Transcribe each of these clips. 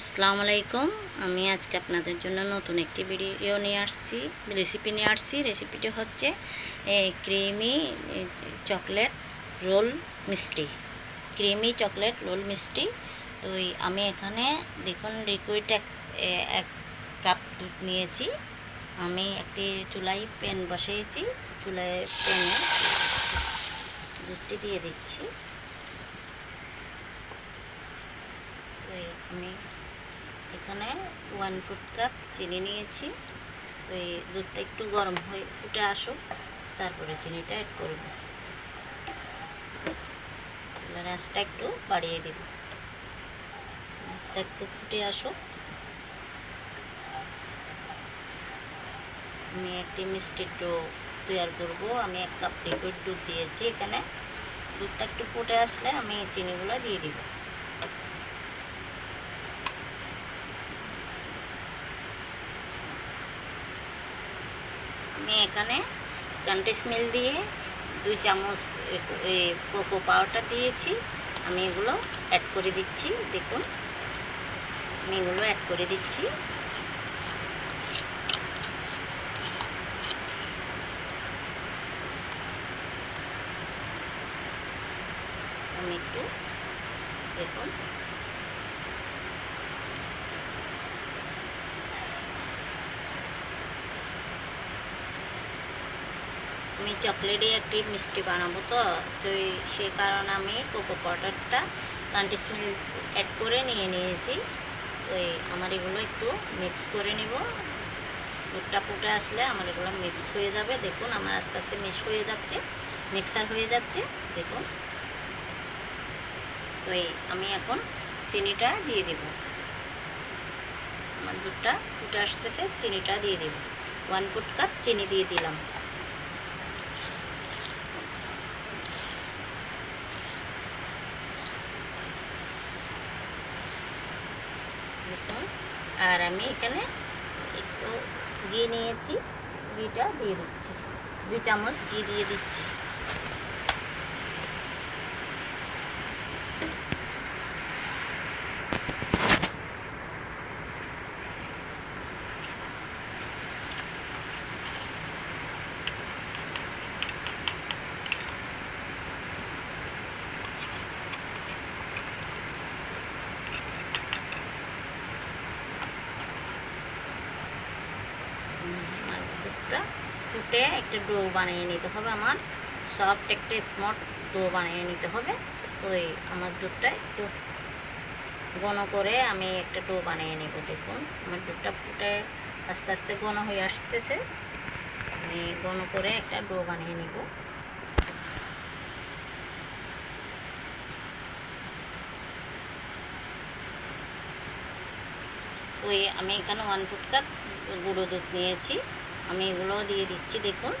আসসালামু আলাইকুম। আমি আজকে আপনাদের জন্য নতুন একটি ভিডিও নিয়ে আসছি রেসিপি নিয়ে আসছি। রেসিপিটি হচ্ছে ক্রিমি চকলেট রোল মিষ্টি। ক্রিমি চকলেট রোল মিষ্টি। তো আমি এখানে দেখুন লিকুইড এক এক কাপ দুধ নিয়েছি। আমি একটি চুলায় প্যান বসিয়েছি। চুলায় প্যানে দুধটি দিয়ে দিচ্ছি। আমি এখানে ওয়ান ফুট কাপ চিনি নিয়েছি। এই দুধটা একটু গরম হয়ে ফুটে আসুক, তারপরে চিনিটা অ্যাড করব। রাসটা একটু বাড়িয়ে দেব। দুধটা একটু ফুটে আসুক। আমি একটি মিষ্টি ডো তৈরি করব। আমি এক কাপ লিকুইড দুধ দিয়েছি এখানে। দুধটা একটু ফুটে আসলে আমি চিনিগুলো দিয়ে দিব। আমি এখানে কান্টিস মিল দিয়ে দুই চামচ কোকো পাউডার দিয়েছি। আমি এগুলো অ্যাড করে দিচ্ছি, দেখুন। আমি এগুলো অ্যাড করে দিচ্ছি। আমি একটু, দেখুন। আমি চকলেটই একটি মিষ্টি বানাবো তো তো এই- সে কারণে আমি কোকো পাউডারটা কান্টিস অ্যাড করে নিয়ে নিয়েছি। এই আমার এগুলো একটু মিক্স করে নিব। দুধটা ফুটে আসলে আমার এগুলো মিক্স হয়ে যাবে। দেখুন, আমার আস্তে আস্তে মিক্স হয়ে যাচ্ছে মিক্সার হয়ে যাচ্ছে, দেখুন। তো আমি এখন চিনিটা দিয়ে দেব। আমার দুধটা ফুটে আসতেছে, চিনিটা দিয়ে দেব। ওয়ান ফুট কাপ চিনি দিয়ে দিলাম দেখুন আর আমি এখানে একটু ঘি নিয়েছি ঘিটা দিয়ে দিচ্ছি। দুই চামচ ঘি দিয়ে দিচ্ছি আমার দুধটা ফুটে একটা ডো বানিয়ে নিতে হবে আমার। সফট একটা স্মট ডো বানিয়ে নিতে হবে। এই আমার দুধটা একটু ঘন করে আমি একটা ডো বানিয়ে নেব, দেখুন। আমার দুধটা ফুটে আস্তে আস্তে ঘন হয়ে আসতেছে। আমি ঘন করে একটা ডো বানিয়ে নেব। ওই আমি এখানে ওয়ান ফুট কাপ গুঁড়ো দুধ নিয়েছি। আমি এগুলোও দিয়ে দিচ্ছি দেখুন।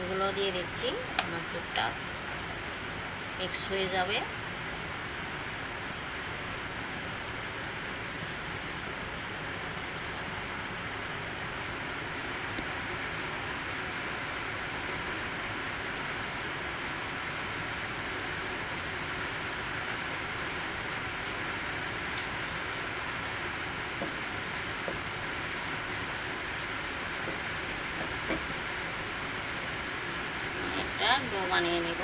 এগুলো দিয়ে দিচ্ছি আমার দুধটা মিক্স হয়ে যাবে একটা ডো বানিয়ে নেব।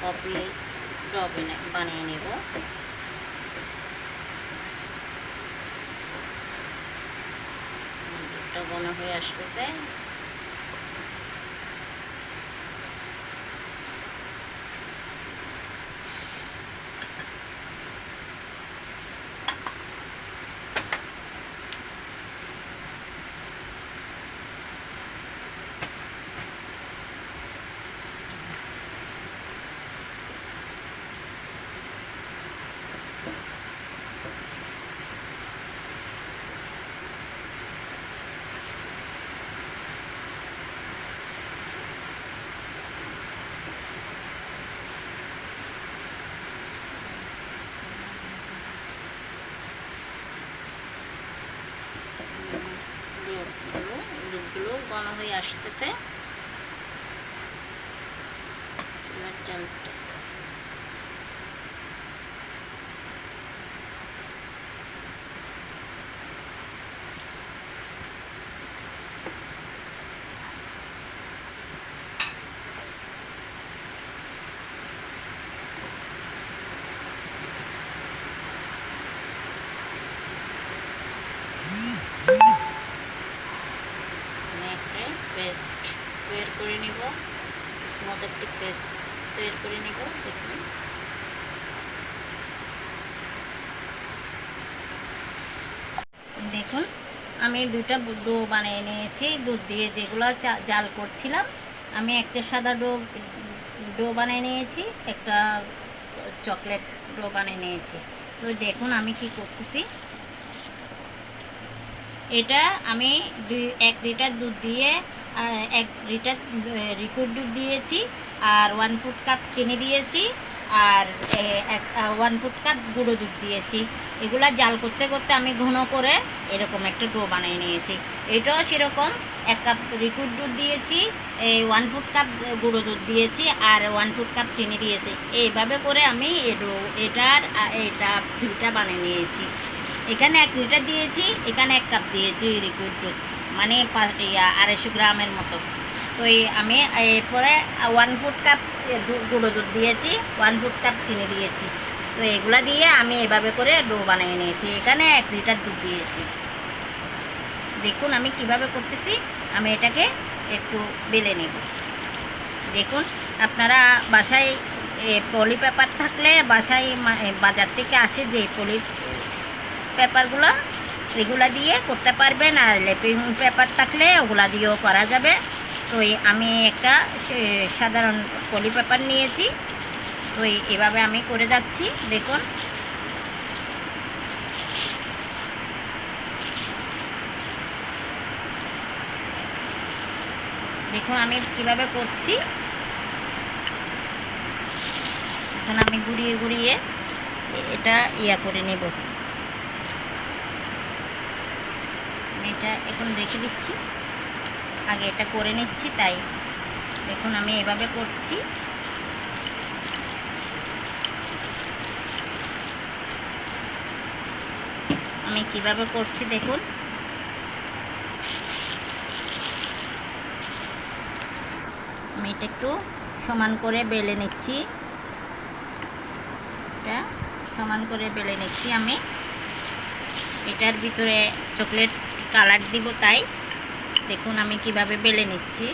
কপি ডো বানিয়ে নেব। আমার বানা হয়ে আসতেছে দুধগুলো দুধগুলো ঘন হয়ে আসতেছে চুলার জালটা মতো একটু পেস্ট তৈরি করে নেব দেখুন দেখুন আমি দুটা ডো বানিয়ে নিয়েছি। দুধ দিয়ে যেগুলো জাল করছিলাম, আমি একটা সাদা ডো ডো বানিয়ে নিয়েছি, একটা চকলেট ডো বানিয়ে নিয়েছি। তো দেখুন আমি কি করতেছি। এটা আমি দুই, এক লিটার দুধ দিয়ে এক লিটার লিকুইড দুধ দিয়েছি, আর ওয়ান ফুট কাপ চিনি দিয়েছি। আর এক ওয়ান ফুট কাপ গুঁড়ো দুধ দিয়েছি। এগুলা জাল করতে করতে আমি ঘন করে এরকম একটা ডো বানিয়ে নিয়েছি। এটাও সেরকম, এক কাপ লিকুইড দুধ দিয়েছি এই ওয়ান ফুট কাপ গুঁড়ো দুধ দিয়েছি আর ওয়ান ফুট কাপ চিনি দিয়েছি। এইভাবে করে আমি এ ডো, এটার এটা দুইটা বানিয়ে নিয়েছি। এখানে এক লিটার দিয়েছি, এখানে এক কাপ দিয়েছি লিকুইড দুধ। মানে আড়াইশো গ্রামের মতো। তো আমি এরপরে ওয়ান ফুট কাপ গুঁড়ো দুধ দিয়েছি ওয়ান ফুট কাপ চিনি দিয়েছি। তো এগুলা দিয়ে আমি এভাবে করে ডো বানিয়ে নিয়েছি। এখানে এক লিটার দুধ দিয়েছি। দেখুন আমি কীভাবে করতেছি, আমি এটাকে একটু বেলে নেব। দেখুন, আপনারা বাসায় পলি পেপার থাকলে বাসায় বাজার থেকে আসে যে পলি পেপারগুলো, এগুলা দিয়ে করতে পারবেন। আর লেপিং পেপার থাকলে ওগুলা দিয়েও করা যাবে। তো আমি একটা সাধারণ পলি পেপার নিয়েছি। তো এভাবে আমি করে যাচ্ছি, দেখুন। দেখুন আমি কীভাবে করছি। এখন আমি ঘুরিয়ে ঘুরিয়ে এটা ইয়া করে নেব। এটা এখন রেখে দিচ্ছি। আগে এটা করে নিচ্ছি, তাই। দেখুন, আমি এভাবে করছি। আমি কীভাবে করছি, দেখুন। আমি এটা একটু সমান করে বেলে নিচ্ছি। এটা সমান করে বেলে নিচ্ছি আমি। এটার ভিতরে চকলেট কালার দিব, তাই। দেখুন আমি কীভাবে বেলে নিচ্ছি।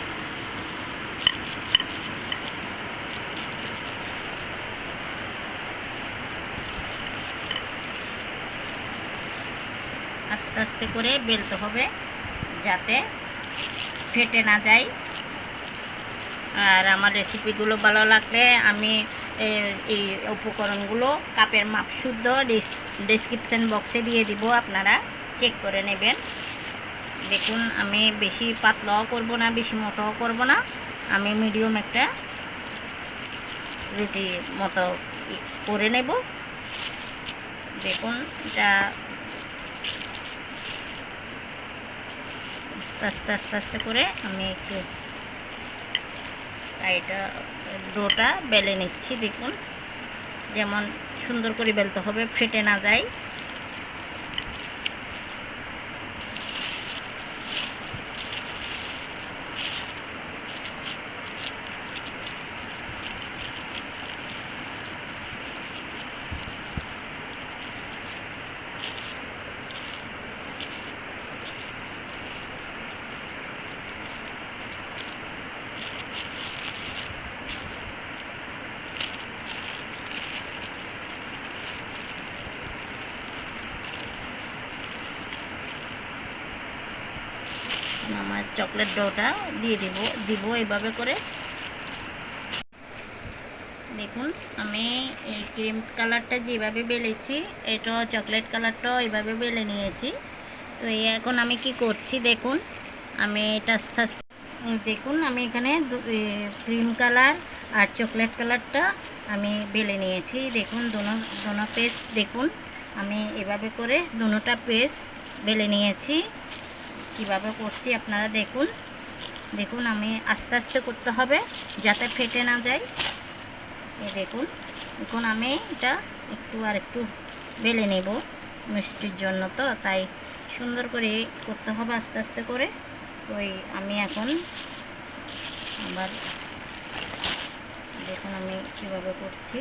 আস্তে আস্তে করে বেলতে হবে যাতে ফেটে না যায়। আর আমার রেসিপিগুলো ভালো লাগলে আমি এই উপকরণগুলো কাপের মাপ শুদ্ধ ডিসক্রিপশান বক্সে দিয়ে দিব, আপনারা চেক করে নেবেন। দেখুন, আমি বেশি পাতলাও করব না, বেশি মোটাও করব না। আমি মিডিয়াম একটা রুটি মতো করে নেব। দেখুন, এটা আস্তে আস্তে আস্তে আস্তে করে আমি একটু এটা ডোটা বেলে নিচ্ছি। দেখুন, যেমন সুন্দর করে বেলতে হবে, ফেটে না যায়। আমার চকলেট ডোটা দিয়ে দিব দিব এভাবে করে। দেখুন, আমি এই ক্রিম কালারটা যেভাবে বেলেছি, এটা চকলেট কালারটাও এভাবে বেলে নিয়েছি। তো এই এখন আমি কি করছি, দেখুন, আমি এটা আস্তে আস্তে দেখুন, আমি এখানে ক্রিম কালার আর চকলেট কালারটা আমি বেলে নিয়েছি। দেখুন, দোনো দোনো পেস্ট দেখুন, আমি এভাবে করে দোনোটা পেস্ট বেলে নিয়েছি। কীভাবে করছি আপনারা দেখুন। দেখুন, আমি আস্তে আস্তে করতে হবে যাতে ফেটে না যায়। এ দেখুন, এখন আমি এটা একটু আর একটু বেলে নেব মিষ্টির জন্য তো, তাই সুন্দর করে করতে হবে আস্তে আস্তে করে। ওই আমি এখন আবার দেখুন আমি কীভাবে করছি।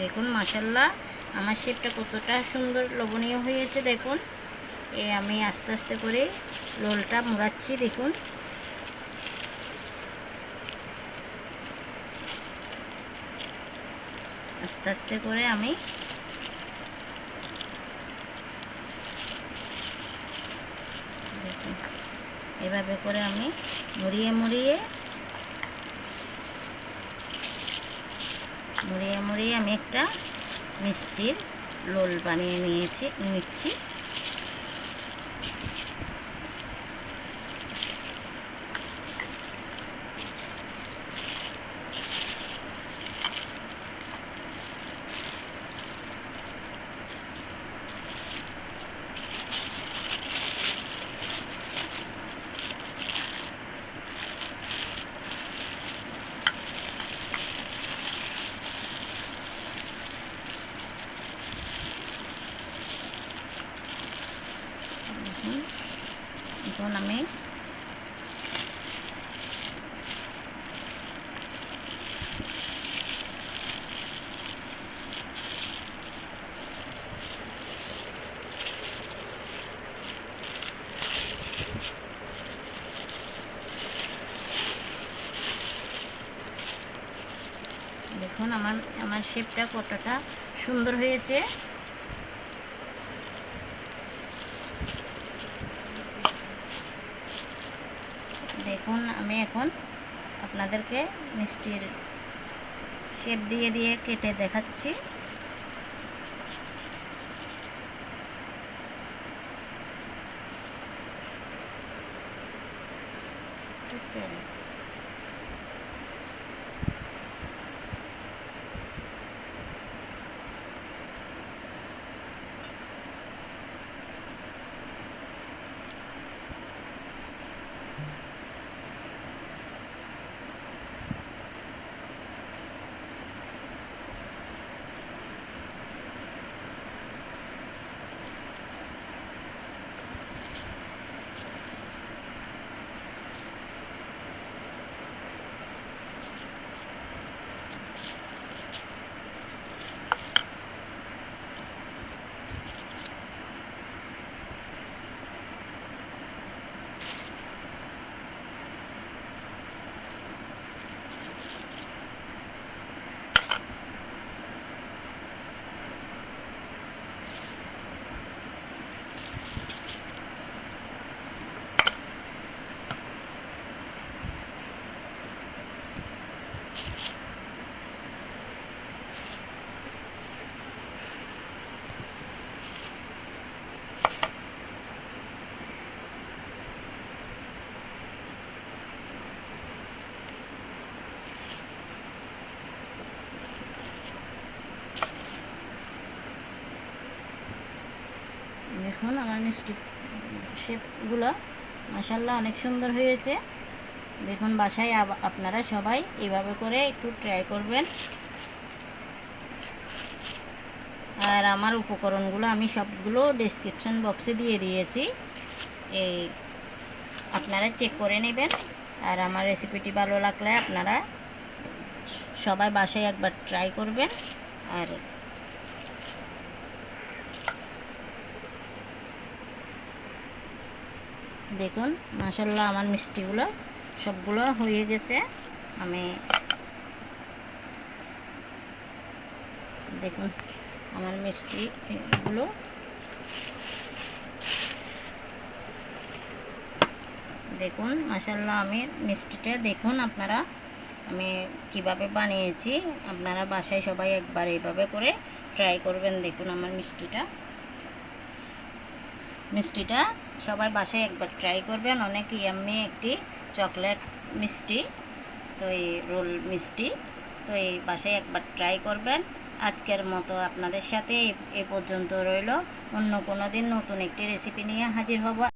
দেখুন মাসাল্লাহ আমার শেপটা কতটা সুন্দর লবণীয় হয়েছে দেখুন। এ আমি আস্তে আস্তে করে লোলটা মোড়াচ্ছি, দেখুন। আস্তে আস্তে করে আমি এভাবে করে আমি মুড়িয়ে মুড়িয়ে মুড়িয়ে মুড়িয়ে আমি একটা মিষ্টির রোল বানিয়ে নিয়েছি নিচ্ছি দেখুন, এখন আমি দেখুন আমার আমার শেপটা কতটা সুন্দর হয়েছে দেখুন আমি এখন আপনাদেরকে মিষ্টির শেপ দিয়ে দিয়ে কেটে দেখাচ্ছি। দেখুন আমার মিষ্টি শেপগুলো মাসাল্লাহ অনেক সুন্দর হয়েছে। দেখুন বাসায় আপনারা সবাই এভাবে করে একটু ট্রাই করবেন। আর আমার উপকরণগুলো আমি সবগুলো ডেসক্রিপশন বক্সে দিয়ে দিয়েছি। এই আপনারা চেক করে নেবেন। আর আমার রেসিপিটি ভালো লাগলে আপনারা সবাই বাসায় একবার ট্রাই করবেন। আর দেখুন মাসাল্লাহ আমার মিষ্টিগুলো সবগুলো হয়ে গেছে। আমি দেখুন, আমার মিষ্টিগুলো দেখুন মাসাল্লাহ আমি মিষ্টিটা দেখুন আপনারা, আমি কীভাবে বানিয়েছি, আপনারা বাসায় সবাই একবার এইভাবে করে ট্রাই করবেন দেখুন আমার মিষ্টিটা। মিষ্টিটা সবাই বাসায় একবার ট্রাই করবেন। অনেক ইয়াম্মি একটি চকলেট মিষ্টি, তো এই রোল মিষ্টি, তো এই বাসায় একবার ট্রাই করবেন। আজকের মতো আপনাদের সাথে এ- এ পর্যন্ত রইল। অন্য কোনো দিন নতুন একটি রেসিপি নিয়ে হাজির হব।